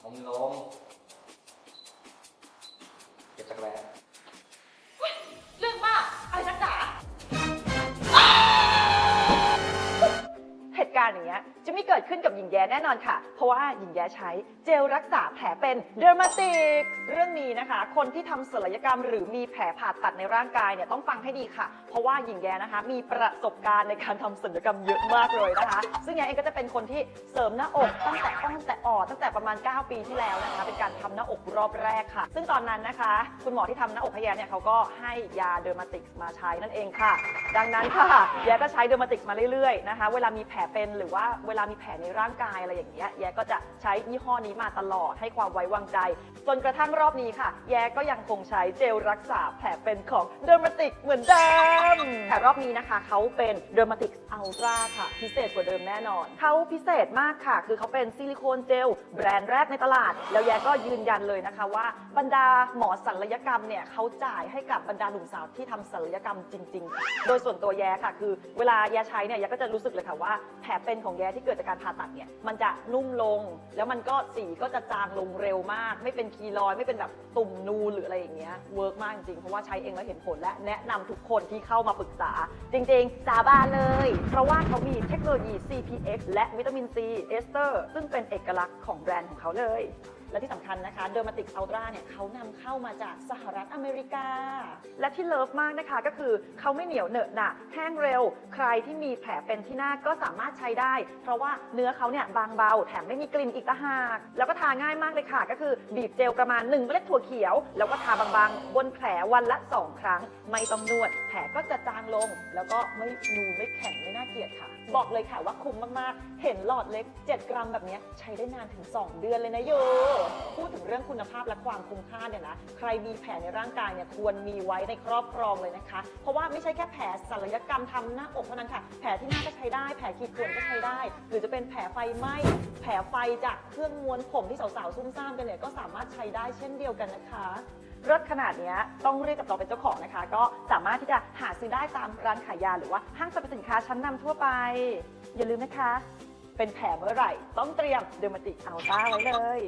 เอามือลงเก็บจักรแร้เรื่องมากอะไรนักหนาเหตุการณ์อย่างเงี้ยจะไม่เกิดขึ้นกับหญิงแย้แน่นอนค่ะ เพราะว่าหญิงแย้ใช้เจลรักษาแผลเป็นเดอร์มาติกเรื่องนี้นะคะ คนที่ทำศัลยกรรมหรือมีแผลผ่าตัดในร่างกายเนี่ยต้องฟังให้ดีค่ะ เพราะว่าหญิงแย้นะคะ มีประสบการณ์ในการทำศัลยกรรมเยอะมากเลยนะคะ ซึ่งแย้เองก็จะเป็นคนที่เสริมหน้าอกตั้งแต่อ้อนแต่ อดตั้งแต่ประมาณ 9 ปีที่แล้วนะคะเป็นการทำหน้าอกรอบแรกค่ะ ซึ่งตอนนั้นนะคะ คุณหมอที่ทำหน้าอกให้แย้เนี่ยเขาก็ให้ยาเดอร์มาติกมาใช้นั่นเองค่ะ ดังนั้นค่ะแย้ก็ใช้เดอร์มาติกมาเรื่อยๆนะคะ เวลามีแผลเป็นหรือว่าเวลามีแผลในร่างกายอะไรอย่างเงี้ยแย้ก็จะใช้ยี่ห้อนี้มาตลอดให้ความไว้วางใจ จนกระทั่งรอบนี้ค่ะ แย้ก็ยังคงใช้เจลรักษาแผลเป็นของเดอร์มาติกเหมือนเดิมแต่รอบนี้นะคะเขาเป็นเดอร์มาติกอัลตราค่ะ พิเศษกว่าเดิมแน่นอนเขาพิเศษมากค่ะ คือเขาเป็นซิลิโคนเจลแบรนด์แรกในตลาด แล้วแยก็ยืนยันเลยนะคะว่าบรรดาหมอศัลยกรรมเนี่ยเขาจ่ายให้กับบรรดาหนุ่มสาวที่ทำศัลยกรรมจริง ๆ โดยส่วนตัวแยค่ะ คือเวลาแยใช้เนี่ยแยก็จะรู้สึกเลยค่ะว่าแผลเป็นของแยที่เกิดจากการผ่าตัดเนี่ยมันจะนุ่มลง แล้วมันก็สีก็จะจางลงเร็วมาก ไม่เป็นคีรอยไม่เป็นแบบตุ่มนูนหรืออะไรอย่างเงี้ยเวิร์กมากจริงๆเพราะว่าใช้เองแล้วเห็นผลและแนะนำทุกคนที่เข้ามาปรึกษา จริงๆสาบานเลย เพราะว่าเขามีเทคโนโลยี CPX และวิตามิน C เอสเตอร์ซึ่งเป็นเอกลักษณ์ของแบรนด์ของเขาเลย และที่สำคัญนะคะเดอร์มาติกอัลตราเนี่ยเขานำเข้ามาจากสหรัฐอเมริกา และที่เลิฟมากนะคะก็คือเขาไม่เหนียวเหนอะหนะแห้งเร็ว ใครที่มีแผลเป็นที่หน้าก็สามารถใช้ได้ เพราะว่าเนื้อเขาเนี่ยบางเบาแถมไม่มีกลิ่นอีกต่างหาก แล้วก็ทาง่ายมากเลยค่ะ ก็คือบีบเจลประมาณ1เมล็ดถั่วเขียว แล้วก็ทาบางๆ บนแผลวันละ 2 ครั้ง ไม่ต้องนวด แผลก็จะจางลง แล้วก็ไม่นูนไม่แข็งไม่น่าเกลียดค่ะ บอกเลยค่ะว่าคุ้มมากๆ เห็นหลอดเล็ก 7 กรัมแบบเนี้ยใช้ได้นานถึง 2 เดือนเลยนะโยพูดถึงเรื่องคุณภาพและความคุ้มค่าเนี่ยนะใครมีแผลในร่างกายเนี่ยควรมีไว้ในครอบครองเลยนะคะ เพราะว่าไม่ใช่แค่แผลศัลยกรรมทำหน้าอกเท่านั้นค่ะ แผลที่หน้าก็ใช้ได้ แผลขีดข่วนก็ใช้ได้ หรือจะเป็นแผลไฟไหม้แผลไฟจากเครื่องม้วนผมที่สาวๆซุ่มซ่ามกันเนี่ยก็สามารถใช้ได้เช่นเดียวกันนะคะรถขนาดนี้ต้องเรียกกับเราเป็นเจ้าของนะคะ ก็สามารถที่จะหาซื้อได้ตามร้านขายยาหรือว่าห้างสรรพสินค้าชั้นนำทั่วไป อย่าลืมนะคะ เป็นแผลเมื่อไหร่ ต้องเตรียมเดอร์มาติกอัลต้าไว้เลย